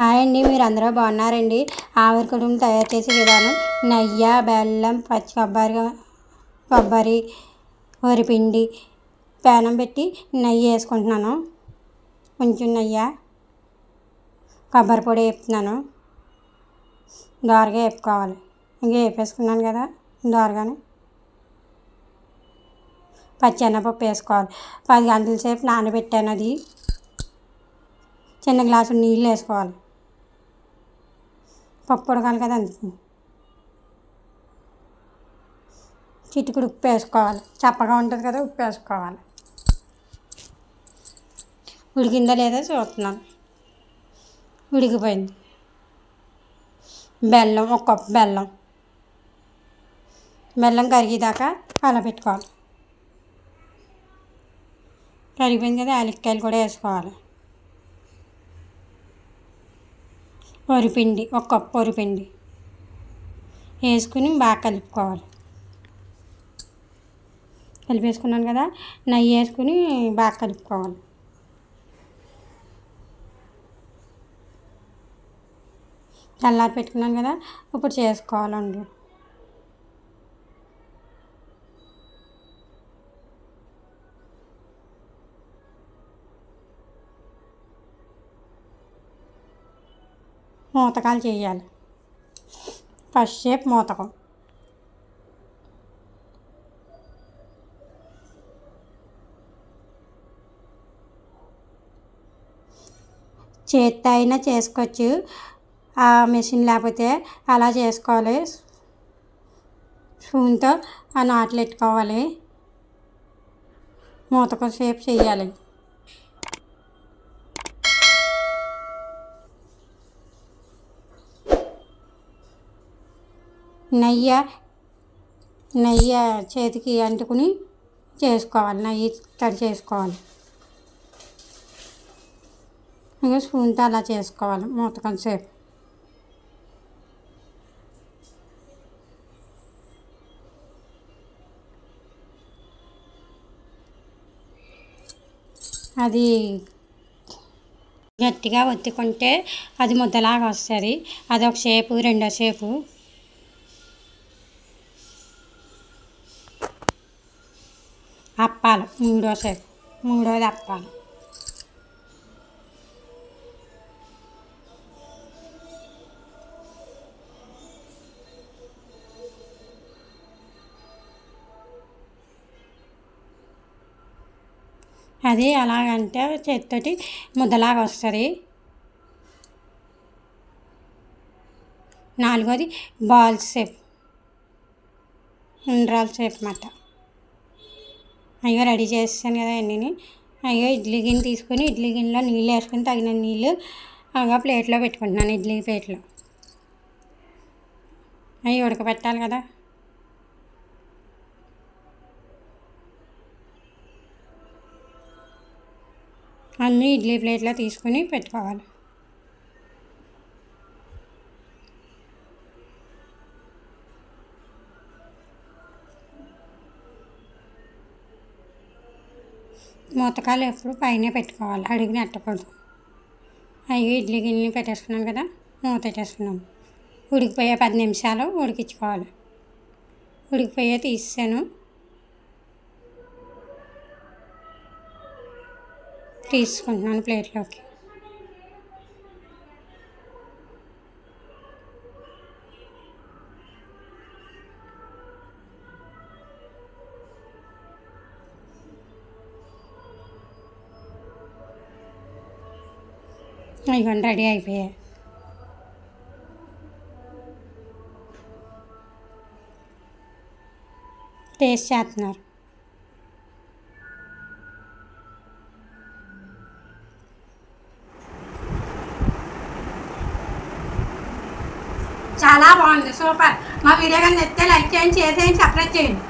Hi అండి మీరు అందరూ బాగున్నారండి? ఆవిరి కుటుంబం తయారు చేసే విధానం నెయ్యి బెల్లం పచ్చి కొబ్బరి కొబ్బరి వరిపిండి పేనం పెట్టి నెయ్యి వేసుకుంటున్నాను. కొంచెం నెయ్యి కొబ్బరి పొడి వేపుతున్నాను. దోరగా వేపుకోవాలి. ఇంకా వేపేసుకున్నాను కదా దోరగానే. పచ్చెనపప్పు వేసుకోవాలి. పది గంటల సేపు నానబెట్టాను అది. చిన్న గ్లాసు నీళ్ళు వేసుకోవాలి. పప్పు ఉడకాలి కదా అందుకు. చిటికుడు ఉప్పు వేసుకోవాలి. చప్పగా ఉంటుంది కదా ఉప్పు వేసుకోవాలి. ఉడికిందా లేదా చూస్తున్నాను. ఉడికిపోయింది. బెల్లం ఒక కప్పు బెల్లం. బెల్లం కరిగేదాకా అలా పెట్టుకోవాలి కరిగిపోయింది కదా యాలక్కాయలు కూడా వేసుకోవాలి. వరిపిండి ఒక కప్పు వరిపిండి వేసుకుని బాగా కలుపుకోవాలి. కలిపేసుకున్నాను కదా నెయ్యి వేసుకుని బాగా కలుపుకోవాలి. చల్లారి పెట్టుకున్నాను కదా ఇప్పుడు చేసుకోవాలండి మూతకాలు చేయాలి. ఫస్ట్ షేప్ మూతకం. చేత్తో అయినా చేసుకోవచ్చు. ఆ మెషిన్ లేకపోతే అలా చేసుకోవాలి. స్పూన్తో ఆ నాట్లు పెట్టుకోవాలి మూతకం షేప్ చేయాలి. నెయ్యి నెయ్యి చేతికి అంటుకుని చేసుకోవాలి. నెయ్యి తడి చేసుకోవాలి. ఇంకా స్పూన్తో అలా చేసుకోవాలి మూత సేపు అది గట్టిగా ఒత్తుకుంటే అది ముద్దలాగా వస్తుంది. అదొక షేపు రెండో షేపు. అప్పాలు. మూడో షేప్ మూడోది అప్పాలు. అది అలాగంటే చేతితోటి ముద్దలాగా వస్తుంది. నాలుగోది బాల్ షేప్. ఉండ్రాల షేప్ అన్నమాట. అయ్యో రెడీ చేస్తాను కదా అన్నీ అయ్యో ఇడ్లీ గిన్నె తీసుకొని ఇడ్లీ గిన్నెలో నీళ్ళు వేసుకొని తగిన నీళ్ళు అగా ప్లేట్లో పెట్టుకుంటున్నాను ఇడ్లీ ప్లేట్లో. అవి ఉడకబెట్టాలి కదా. అన్నీ ఇడ్లీ ప్లేట్లో తీసుకొని పెట్టుకోవాలి. మూతకాలు ఎప్పుడు పైన పెట్టుకోవాలి. అడిగిన అట్టకూడదు. అవి ఇడ్లీ గిన్నె పెట్టేసుకున్నాం కదా మూత పెట్టేసుకున్నాం. ఉడికిపోయే పది నిమిషాలు ఉడికించుకోవాలి. ఉడికిపోయే తీసాను తీసుకుంటున్నాను ప్లేట్లోకి. ఇవన్నీ రెడీ అయిపోయాయి టేస్ట్ చేస్తున్నారు. చాలా బాగుంది సూపర్. మా వీడియో కానీ నచ్చితే లైక్ చేయండి షేర్ చేయండి సబ్స్క్రైబ్ చేయండి.